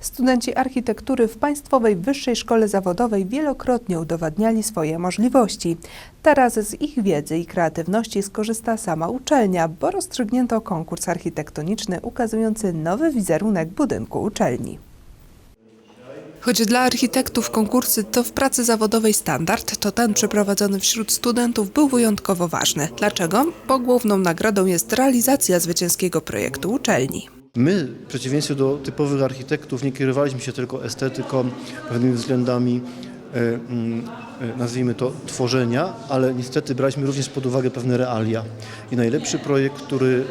Studenci architektury w Państwowej Wyższej Szkole Zawodowej wielokrotnie udowadniali swoje możliwości. Teraz z ich wiedzy i kreatywności skorzysta sama uczelnia, bo rozstrzygnięto konkurs architektoniczny ukazujący nowy wizerunek budynku uczelni. Choć dla architektów konkursy to w pracy zawodowej standard, to ten przeprowadzony wśród studentów był wyjątkowo ważny. Dlaczego? Bo główną nagrodą jest realizacja zwycięskiego projektu uczelni. My, w przeciwieństwie do typowych architektów, nie kierowaliśmy się tylko estetyką, pewnymi względami, e, mm, e, nazwijmy to, tworzenia, ale niestety braliśmy również pod uwagę pewne realia. I najlepszy projekt, który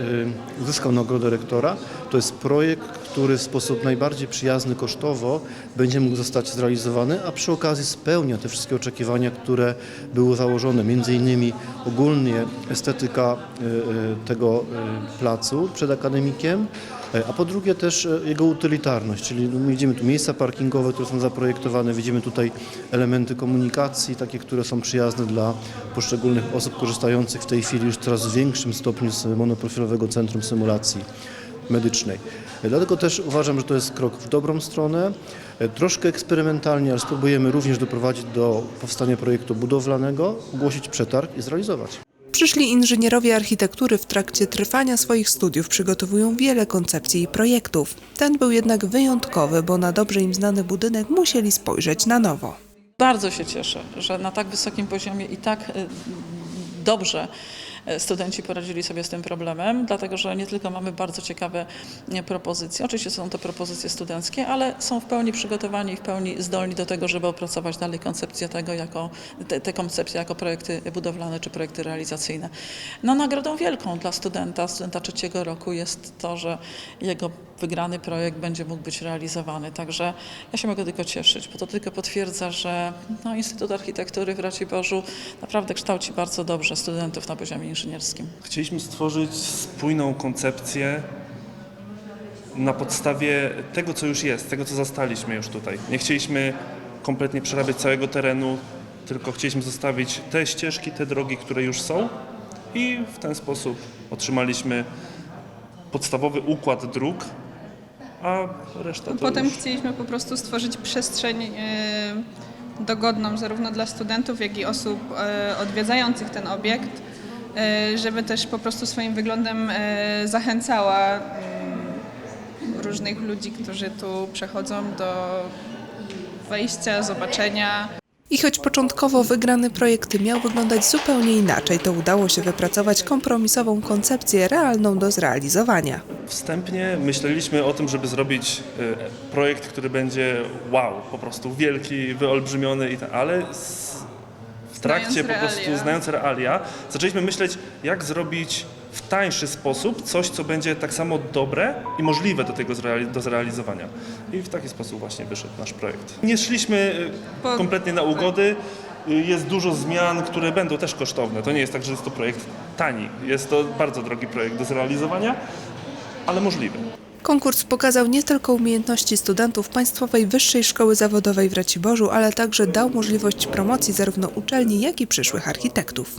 e, uzyskał nagrodę rektora, to jest projekt, który w sposób najbardziej przyjazny kosztowo będzie mógł zostać zrealizowany, a przy okazji spełnia te wszystkie oczekiwania, które były założone, między innymi ogólnie estetyka tego placu przed akademikiem, A po drugie też e, jego utylitarność, czyli no, widzimy tu miejsca parkingowe, które są zaprojektowane, widzimy tutaj elementy komunikacji, takie, które są przyjazne dla poszczególnych osób korzystających w tej chwili już w coraz większym stopniu z monoprofilowego centrum symulacji medycznej. E, Dlatego też uważam, że to jest krok w dobrą stronę. E, Troszkę eksperymentalnie, ale spróbujemy również doprowadzić do powstania projektu budowlanego, ogłosić przetarg i zrealizować. Przyszli inżynierowie architektury w trakcie trwania swoich studiów przygotowują wiele koncepcji i projektów. Ten był jednak wyjątkowy, bo na dobrze im znany budynek musieli spojrzeć na nowo. Bardzo się cieszę, że na tak wysokim poziomie i tak y, dobrze studenci poradzili sobie z tym problemem, dlatego że nie tylko mamy bardzo ciekawe y, propozycje, oczywiście są to propozycje studenckie, ale są w pełni przygotowani i w pełni zdolni do tego, żeby opracować dalej koncepcję tego jako, te, te koncepcje jako projekty budowlane czy projekty realizacyjne. No nagrodą wielką dla studenta, studenta trzeciego roku jest to, że jego wygrany projekt będzie mógł być realizowany. Także ja się mogę tylko cieszyć, bo to tylko potwierdza, że no, Instytut Architektury w Raciborzu naprawdę kształci bardzo dobrze studentów na poziomie inżynierskim. Chcieliśmy stworzyć spójną koncepcję na podstawie tego, co już jest, tego, co zastaliśmy już tutaj. Nie chcieliśmy kompletnie przerabiać całego terenu, tylko chcieliśmy zostawić te ścieżki, te drogi, które już są i w ten sposób otrzymaliśmy podstawowy układ dróg, a reszta to Potem już... chcieliśmy po prostu stworzyć przestrzeń e, dogodną zarówno dla studentów, jak i osób e, odwiedzających ten obiekt, e, żeby też po prostu swoim wyglądem zachęcała mm, różnych ludzi, którzy tu przechodzą do wejścia, zobaczenia. I choć początkowo wygrany projekt miał wyglądać zupełnie inaczej, to udało się wypracować kompromisową koncepcję realną do zrealizowania. Wstępnie myśleliśmy o tym, żeby zrobić e, projekt, który będzie wow, po prostu wielki, wyolbrzymiony, ale w trakcie po prostu znając realia, zaczęliśmy myśleć, jak zrobić w tańszy sposób coś, co będzie tak samo dobre i możliwe do tego zreali- do zrealizowania. I w taki sposób właśnie wyszedł nasz projekt. Nie szliśmy e, Po- kompletnie na ugody. E, Jest dużo zmian, które będą też kosztowne. To nie jest tak, że jest to projekt tani. Jest to bardzo drogi projekt do zrealizowania, ale możliwy. Konkurs pokazał nie tylko umiejętności studentów Państwowej Wyższej Szkoły Zawodowej w Raciborzu, ale także dał możliwość promocji zarówno uczelni, jak i przyszłych architektów.